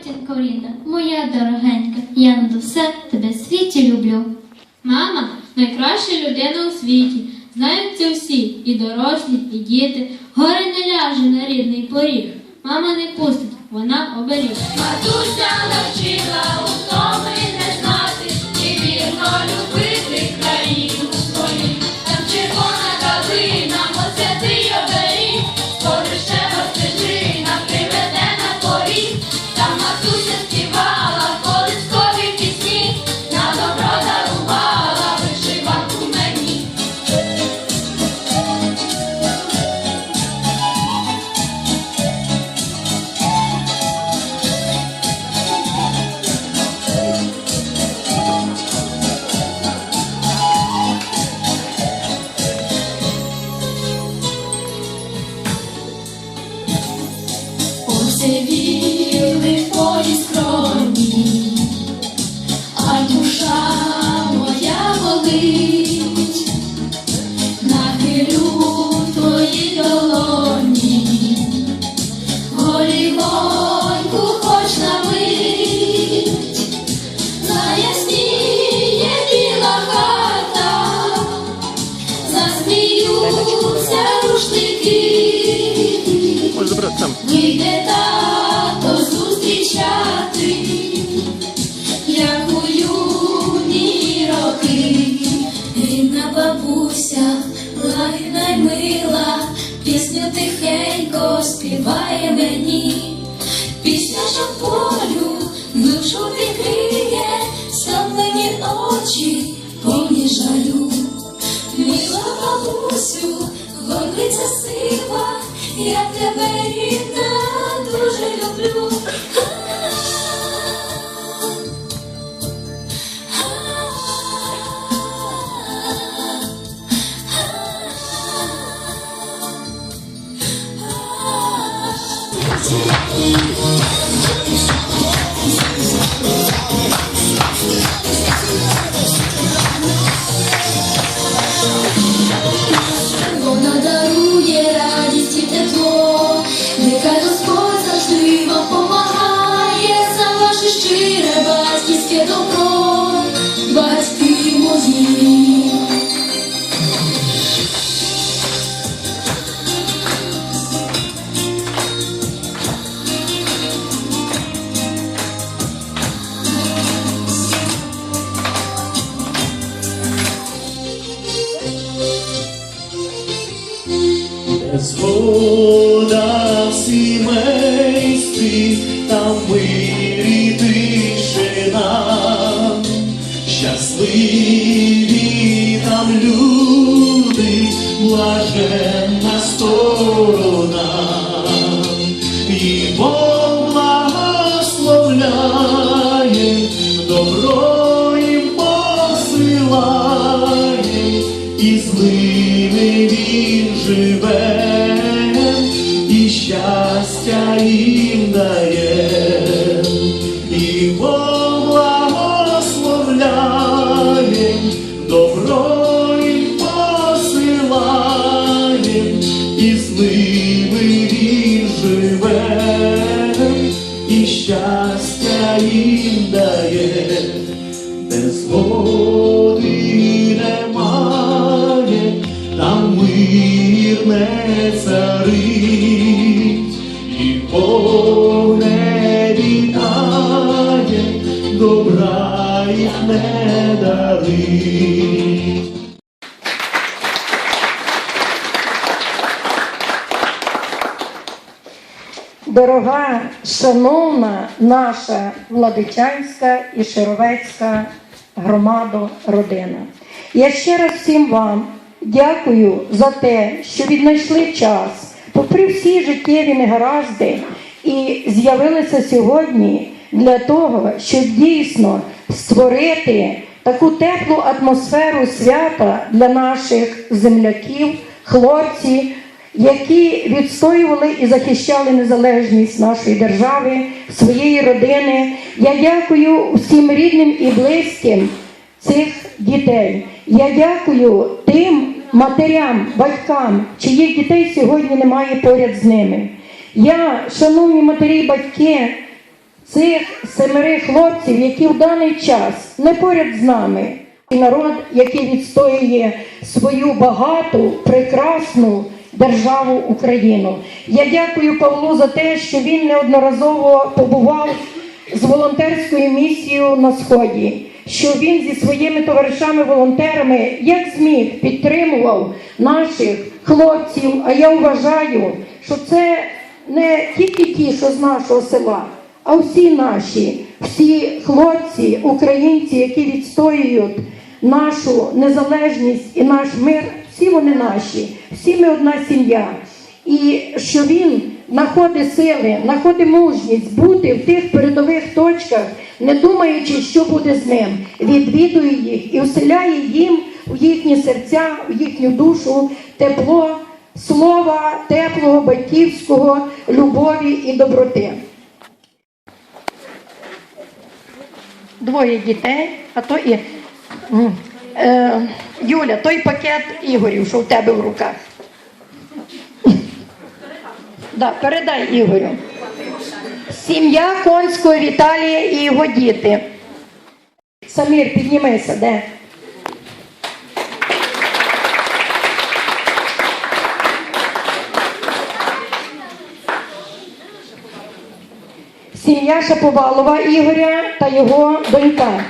матінко рідна, моя дорогенька, я над усе тебе в світі люблю. Мама найкраща людина у світі. Знають це всі, і дорослі, і діти. Горе не ляже на рідний поріг. Мама не пустить, вона оберіг. Матуся навчила у тому Забрати. Вийде тато зустрічати, як у юні роки, рідна бабуся, лагідна й мила, пісню тихенько співає мені, пісня що полю душу відкриє, стомлені очі, повні жалю. Мила бабусю, горниця сива, я тебе рідна дуже люблю. Вона Згода в сімействі, там мирі тишина, щасливі там люди, блаженна сторона, і Бог благословляє, добро їм посилає, і з ними він живе, і їм дає, і Бог благословляє, добро їм посилає, і з ними він живе, і щастя їм дає. Де згоди немає, там мир не царить, не. Дорога, шановна наша Владичанська і Шировецька громада, родина. Я ще раз всім вам дякую за те, що віднайшли час, попри всі життєві негаразди, і з'явилися сьогодні для того, щоб дійсно створити таку теплу атмосферу свята для наших земляків, хлопців, які відстоювали і захищали незалежність нашої держави, своєї родини. Я дякую всім рідним і близьким цих дітей. Я дякую тим матерям, батькам, чиїх дітей сьогодні немає поряд з ними. Я, шановні матері і батьки, цих семери хлопців, які в даний час не поряд з нами, і народ, який відстоює свою багату, прекрасну державу Україну. Я дякую Павлу за те, що він неодноразово побував з волонтерською місією на сході. Що він зі своїми товаришами-волонтерами як зміг підтримував наших хлопців. А я вважаю, що це не тільки ті, що з нашого села, а всі наші, всі хлопці, українці, які відстоюють нашу незалежність і наш мир, всі вони наші, всі ми одна сім'я. І що він знаходить сили, знаходить мужність бути в тих передових точках, не думаючи, що буде з ним, відвідує їх і вселяє їм в їхні серця, в їхню душу тепло слова теплого, батьківського, любові і доброти. Двоє дітей, а то і е, Юля, той пакет Ігорів, що в тебе в руках. Да, передай Ігорю. Сім'я Конського Віталія і його діти. Самір, піднімися, де? сім'я Шаповалова Ігоря та його донька.